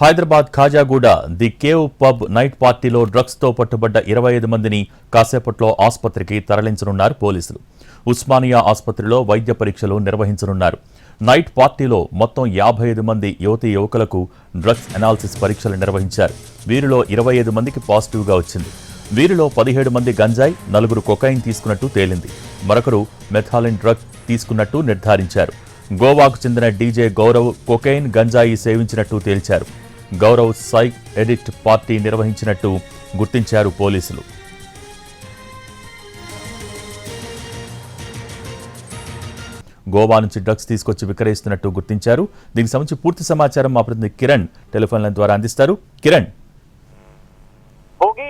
Hyderabad Khajaguda the cave pub night పార్టీలో డ్రగ్స్తో పట్టుబడ్డ ఇరవై ఐదు మందిని కాసేపట్లో ఆసుపత్రికి తరలించనున్నారు పోలీసులు. ఉస్మానియా ఆసుపత్రిలో వైద్య పరీక్షలు నిర్వహించనున్నారు. నైట్ పార్టీలో మొత్తం యాభై ఐదు మంది యువతీ యువకులకు డ్రగ్స్ అనాలిసిస్ పరీక్షలు నిర్వహించారు. వీరిలో ఇరవై ఐదు మందికి పాజిటివ్గా వచ్చింది. వీరిలో పదిహేడు మంది గంజాయి నలుగురు కొకైన్ తీసుకున్నట్టు తేలింది. మరొకరు మెథాలిన్ డ్రగ్ తీసుకున్నట్టు నిర్ధారించారు. గోవాకు చెందిన డీజే గౌరవ్ కొకైన్ గంజాయి సేవించినట్టు తేల్చారు. గౌరవ్ సైక్ ఎడిక్ట్ పార్టీ నిర్వహించినట్టు గుర్తించారు పోలీసులు. గోవా నుంచి డ్రగ్స్ తీసుకొచ్చి విక్రయిస్తున్నట్టు గుర్తించారు. దీనికి సంబంధించి పూర్తి సమాచారం మా ప్రతినిధి కిరణ్ టెలిఫోన్ లైన్ ద్వారా అందిస్తారు. కిరణ్. భోగి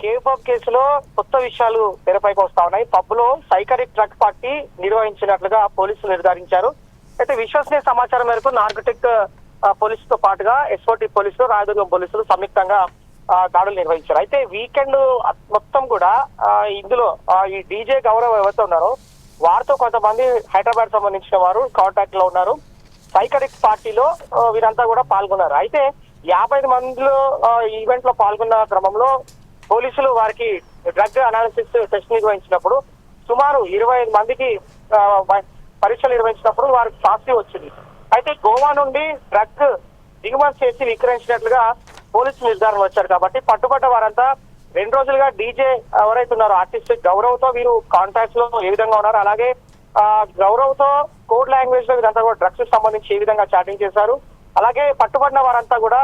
కేబాబ్ కేసులో కొత్త విషయాలు తెరపైకి వస్తా ఉన్నాయి. పబ్లో సైకరిక్ ట్రక్ పార్టీ నిర్వహించినట్లుగా పోలీసులు నిర్ధారించారు. అయితే విశ్వసనీయ సమాచారం మేరకు నార్కోటిక్ పోలీసుతో పాటుగా ఎస్ఓటి పోలీసులు రాయదుర్గం పోలీసులు సంయుక్తంగా దాడులు నిర్వహించారు. అయితే వీకెండ్ మొత్తం కూడా ఇందులో ఈ డీజే గౌరవ్ ఎవరైతే ఉన్నారో వారితో కొంతమంది హైదరాబాద్ సంబంధించిన వారు కాంటాక్ట్లో ఉన్నారు. సైకరిక్ పార్టీలో వీరంతా కూడా పాల్గొన్నారు. అయితే యాభై ఐదు మందిలో ఈవెంట్లో పాల్గొన్న క్రమంలో పోలీసులు వారికి డ్రగ్ అనాలిసిస్ టెస్ట్ నిర్వహించినప్పుడు సుమారు ఇరవై ఐదు మందికి పరీక్షలు నిర్వహించినప్పుడు వారికి పాజిటివ్ వచ్చింది. అయితే గోవా నుండి డ్రగ్ దిగుమతి చేసి విక్రయించినట్లుగా పోలీసు నిర్ధారణ వచ్చారు కాబట్టి పట్టుబడ్డ వారంతా రెండు రోజులుగా డీజే ఎవరైతే ఆర్టిస్ట్ గౌరవ్తో వీరు కాంటాక్ట్స్లో ఏ విధంగా ఉన్నారు? అలాగే ఆ, గౌరవ్తో కోడ్ లాంగ్వేజ్లో వీరంతా కూడా డ్రగ్స్ సంబంధించి ఏ విధంగా చాటింగ్ చేశారు? అలాగే పట్టుబడిన వారంతా కూడా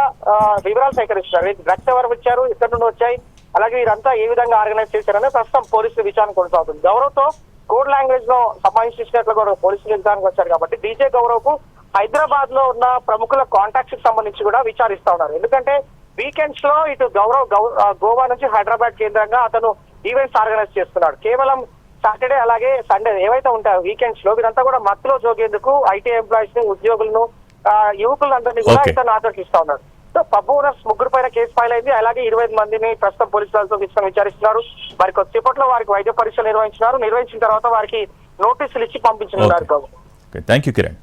వివరాలు సేకరిస్తున్నారు డ్రగ్స్ ఎవరు వచ్చారు? ఎక్కడి నుండి వచ్చాయి? అలాగే వీరంతా ఏ విధంగా ఆర్గనైజ్ చేశారని ప్రస్తుతం పోలీసులు విచారణ కొనసాగుతుంది. గౌరవ్తో కోడ్ లాంగ్వేజ్లో సంబంధించినట్లు కూడా పోలీసులు నిర్ధారణకు వచ్చారు కాబట్టి డీజే గౌరవ్కు హైదరాబాద్లో ఉన్న ప్రముఖుల కాంటాక్ట్స్కి సంబంధించి కూడా విచారిస్తా ఉన్నారు. ఎందుకంటే వీకెండ్స్లో ఇటు గౌరవ్ గోవా నుంచి హైదరాబాద్ కేంద్రంగా అతను ఈవెంట్స్ ఆర్గనైజ్ చేస్తున్నాడు. కేవలం సాటర్డే అలాగే సండే ఏవైతే ఉంటాయో వీకెండ్స్లో వీరంతా కూడా మత్తులో జోగేందుకు ఐటీ ఎంప్లాయీస్ని ఉద్యోగులను యువకులందరినీ కూడా. ఇతను ఆకర్షిస్తా ఉన్నాడు సో పబ్ ఓనర్స్ ముగ్గురు పైన కేసు ఫైల్ అయింది. అలాగే ఇరవై ఐదు మందిని ప్రస్తుతం పోలీసులతో తీసుకొని విచారిస్తున్నారు. మరి కొద్దిసేపట్లో వారికి వైద్య పరీక్షలు నిర్వహించినారు. నిర్వహించిన తర్వాత వారికి నోటీసులు ఇచ్చి పంపించనున్నారు Okay. Thank you Kiran